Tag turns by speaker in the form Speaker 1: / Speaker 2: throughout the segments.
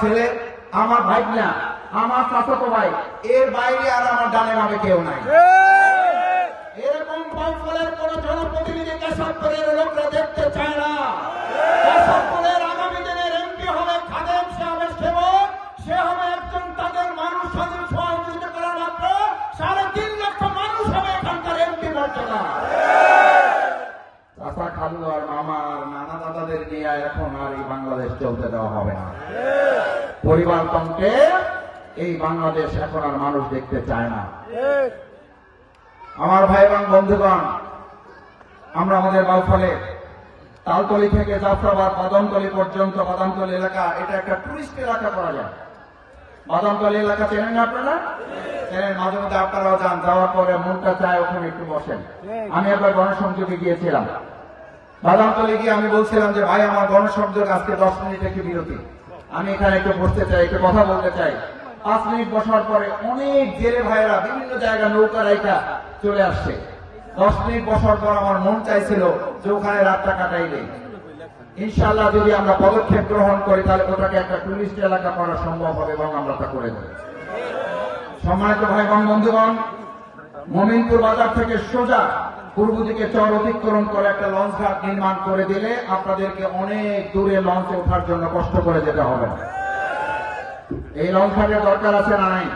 Speaker 1: ছেলে আমার ভাইনা আমার চাচাতো ভাই এর বাইরে আর আমার ডানে নামে কেউ নাই। এরকম বাউফলের কোন জনপ্রতিনিধি কেশবপুরের লোকরা দেখতে চায় না। কেশবপুরের আগামী দিনের এমপি হবে খাদেম সে হবে সেবক। সে হবে একজন তাদের মানুষ স্বাধীন সহযোগিতা করার মাত্র। সাড়ে তিন লক্ষ মানুষ হবে এখানকার এমপি মর্যাদা। চাচা খালু আর মামা আর নানা দাদাদের নিয়ে এখন আর এই বাংলাদেশ চলতে দেওয়া হবে না। পরিবারতন্ত্রে এই বাংলাদেশ এখন আর মানুষ দেখতে চায় না। আমার ভাই এবং বন্ধুগণ, আমরা আমাদের বাউফলে তালতলি থেকে জাফরাবাদ, বাদামতলি পর্যন্ত বাদামতলি এলাকা, এটা একটা টুরিস্ট এলাকা করা যায়। বাদামতলি এলাকা চেনেন আপনারা? চেনেন, মাঝে মধ্যে আপনারাও যান, যাওয়ার পরে মনটা চায় ওখানে একটু বসেন। আমি একবার গণসংযোগে গিয়েছিলাম। বাদামতলি গিয়ে আমি বলছিলাম যে, ভাই, আমার গণসংযোগ আজকে দশ মিনিট একটু বিরতি? আমি এখানে একটু বসতে চাই, একটু কথা বলতে চাই। পাঁচ মিনিট বসার পরে অনেক জেলে ভাইরা বিভিন্ন জায়গা নৌকা রাইকা চলে আসছে। দশ মিনিট বসার পর আমার মন চাইছিল যে ওখানে রাতটা কাটাই দেই। ইনশাল্লাহ যদি আমরা পদক্ষেপ গ্রহণ করি, তাহলে ওটাকে একটা টুরিস্ট এলাকা করা সম্ভব হবে এবং আমরা তা করে দেব। সম্মানিত ভাই বোন বন্ধুগণ, মমিনপুর বাজার থেকে সোজা পূর্ব দিকে চর অতিক্রম করে একটা লঞ্চ ঘাট নির্মাণ করে দিলে আপনাদেরকে অনেক দূরে লঞ্চে ওঠার জন্য কষ্ট করে যেতে হবে। এই লঞ্চ ঘাটের দরকার আছে না নাই?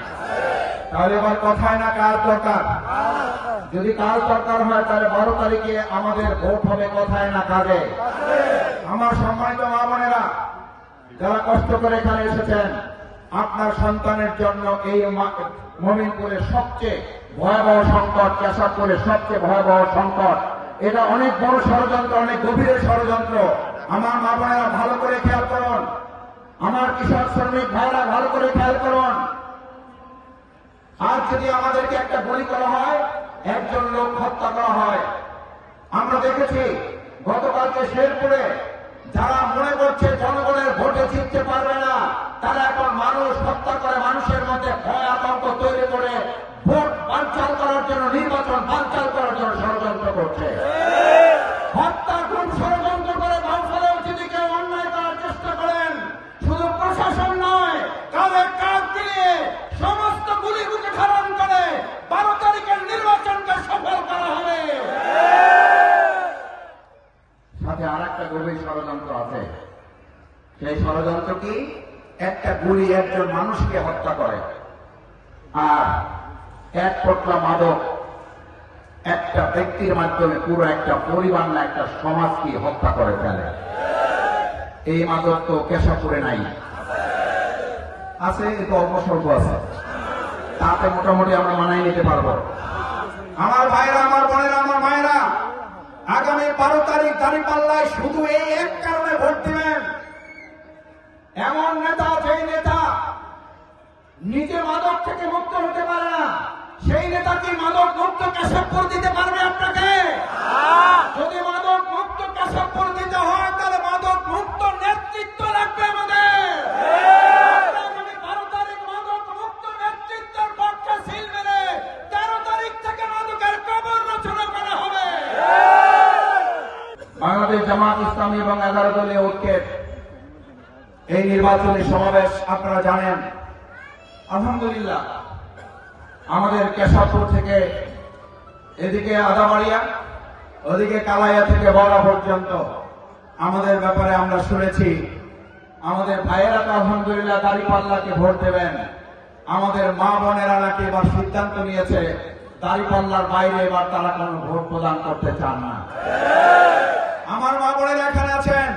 Speaker 1: তাহলে এবার কথায় না কাজ দরকার? যদি কাজ দরকার হয়, তাহলে বারো তারিখে আমাদের ভোট হবে কথায় না কাজে। আমার সম্মানিত মা বোনেরা, যারা কষ্ট করে এখানে এসেছেন আপনার সন্তানের জন্য এই মমিনপুরের সবচেয়ে ভয়াবহ সংকট, কেশবপুরের সবচেয়ে ভয়াবহ সংকট। এটা অনেক বড় ষড়যন্ত্র, অনেক গভীর ষড়যন্ত্র। আমার মা বোনেরা ভালো করে খেয়াল করুন। আমার কৃষক শ্রমিক ভাইরা ভালো করে খেয়াল করুন। আজ যদি আমাদেরকে একটা গুলি করা হয়, একজন লোক হত্যা করা হয়। আমরা দেখেছি গতকালকে শেরপুরে যারা মনে করছে জনগণের ভোটে জিততে পারবে না, তারা এখন মানুষ হত্যা করে মানুষের মধ্যে ভয় আতঙ্ক তৈরি করে ভোট বানচাল করার জন্য নির্বাচন বানচাল করার জন্য ষড়যন্ত্র করছে হত্যা খুন ষড়যন্ত্র করে বাউফলেও যদি কেউ অন্যায় করার চেষ্টা করেন শুধু প্রশাসন নয় কাঁধে কাঁধ দিয়ে সমস্ত গুলিগুলি ধারণ করে বারো তারিখের নির্বাচনকে সফল করা হবে গভীর ষড়যন্ত্র আছে। সেই ষড়যন্ত্র কি? একটা গুলি একজন মানুষকে হত্যা করে। আর এক পটলা মাদক একটা ব্যক্তির মাধ্যমে পুরো একটা পরিবার না, একটা সমাজকে হত্যা করে ফেলে। এই মাদক তো কেশবপুরে নাই। আছে কিন্তু অল্প আছে। তাতে মোটামুটি আমরা মানাই নিতে পারব। আমার ভাইরা, আমার বোনেরা, আমার মায়েরা আগামী বারো তারিখ দাঁড়ি পাল্লায় শুধু এই এক কারণে ভোট দিবেন। এমন নেতা যেই নেতা নিজে মাদক থেকে মুক্ত হতে পারে না সেই নেতা কি মাদক মুক্ত কেশবপুর দিতে পারবে আপনাকে? যদি এগারো দলীয় ঐক্যের এই নির্বাচনী সমাবেশ আপনারা জানেন। আলহামদুলিল্লাহ, আমাদের কেশবপুর থেকে এদিকে আদাবাড়িয়া, ওদিকে কালাইয়া থেকে বড়া পর্যন্ত আমাদের ব্যাপারে আমরা শুনেছি। আমাদের ভাইয়েরা তো আলহামদুলিল্লাহ দাঁড়িপাল্লাকে ভোট দেবেন। আমাদের মা বোনেরা নাকি এবার সিদ্ধান্ত নিয়েছে, দাঁড়িপাল্লার বাইরে এবার তারা কোনো ভোট প্রদান করতে চান না আমার মা বোনেরা এখানে আছেন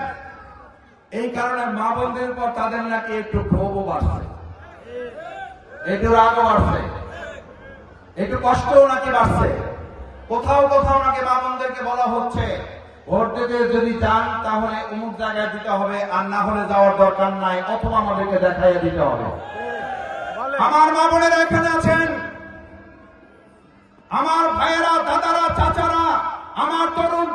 Speaker 1: এই কারণে মা বোনদের উপর তাদের নাকি একটু ক্ষোভও বাড়ছে। একটু রাগও বাড়ছে। একটু কষ্টও নাকি বাড়ছে। কোথাও কোথাও নাকি মা বোনদেরকে বলা হচ্ছে ভোট দিতে যদি চান তাহলে অমুক জায়গায় দিতে হবে আর না হলে যাওয়ার দরকার নাই অথবা আমাদেরকে দেখাইয়া দিতে হবে। আমার মা বোনেরা এখানে আছেন। আমার ভাইয়েরা দাদারা চাচারা আমার তরুণ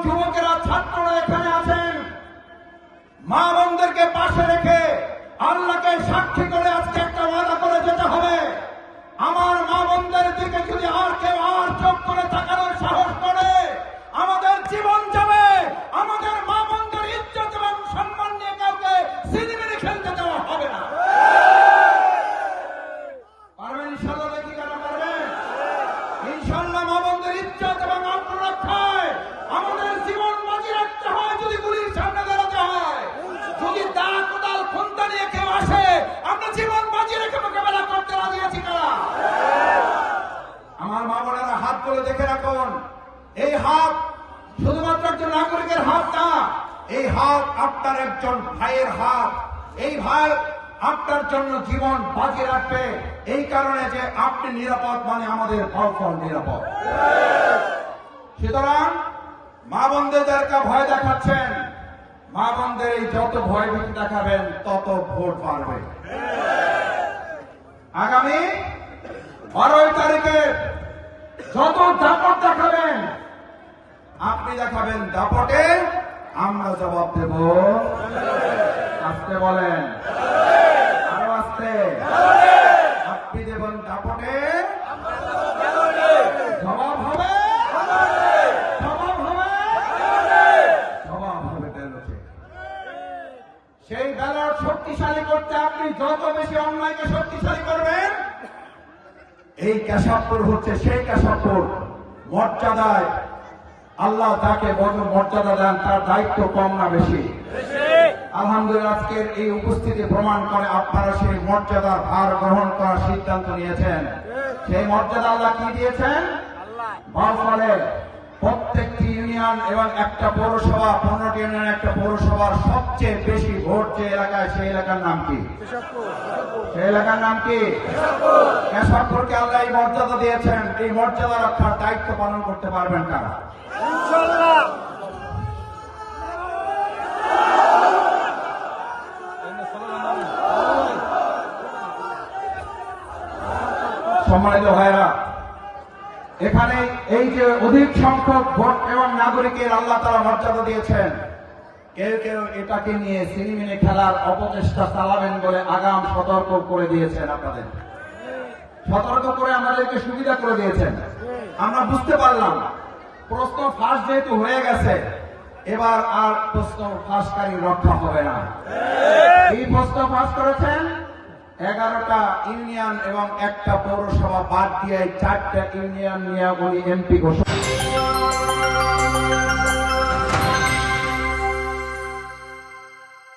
Speaker 1: মা বোনদেরকে পাশে রেখে আল্লাহকে সাক্ষী করে হাতগুলো দেখে রাখুন। এই হাত শুধুমাত্র একজন নাগরিকের হাত না, এই হাত আপনার একজন ভাইয়ের হাত। এই ভাই আপনার জন্য জীবন বাজি রাখবে। এই কারণে যে আপনি নিরাপদ মানে আমাদের ফল নিরাপদ। সুতরাং মা বোনদেরকে ভয় দেখাচ্ছেন। মা বোনদের এই যত ভয় ভীতি দেখাবেন, তত ভোট পারবে আগামী বারোই তারিখে যত দাপট দেখাবেন, আপনি দেখাবেন দাপটে, আমরা জবাব দেব। আসতে বলেন। আরও আসতে। আপনি দেবেন দাপটে, জবাব হবে। জবাব হবে। জবাব হবে সেই ব্যালট শক্তিশালী করতে আপনি যত বেশি অন্যায়কে শক্তিশালী করবেন এই কেশবপুর হচ্ছে সেই কেশবপুর মর্যাদায় আল্লাহ তাকে বড় মর্যাদা দেন তার দায়িত্ব কম না বেশি। আলহামদুলিল্লাহ আজকের এই উপস্থিতি প্রমাণ করে আপনারা সেই মর্যাদার ভার গ্রহণ করার সিদ্ধান্ত নিয়েছেন। সেই মর্যাদা আল্লাহ কি দিয়েছেন? ফলে প্রত্যেকটি ইউনিয়ন এবং একটা পৌরসভা, পনেরোটি ইউনিয়ন, একটা পৌরসভার সবচেয়ে বেশি ভোট যে এলাকায়, সেই এলাকার নাম কি? সেই এলাকার নাম কি? কেশবপুরকে আল্লাহ এই মর্যাদা দিয়েছেন। এই মর্যাদা রক্ষার দায়িত্ব পালন করতে পারবেন কারা? সম্মানিত ভাইরা এখানে এই যে অধিক সংখ্যক ভোট এবং নাগরিকের আল্লাহ তারা মর্যাদা দিয়েছেন। কেউ কেউ এটাকে নিয়ে সিনেমিনে খেলার অপচেষ্টা চালাবেন বলে আগাম সতর্ক করে দিয়েছেন আপনাদের। সতর্ক করে আমাদেরকে সুবিধা করে দিয়েছেন। আমরা বুঝতে পারলাম, প্রশ্ন ফাঁস যেহেতু হয়ে গেছে, এবার আর প্রশ্ন ফাঁসকারী রক্ষা হবে না। এই প্রশ্ন ফাঁস করেছেন? এগারোটা ইউনিয়ন এবং একটা পৌরসভা বাদ দিয়ে চারটা ইউনিয়ন নিয়ে উনি এমপি ঘোষণা Música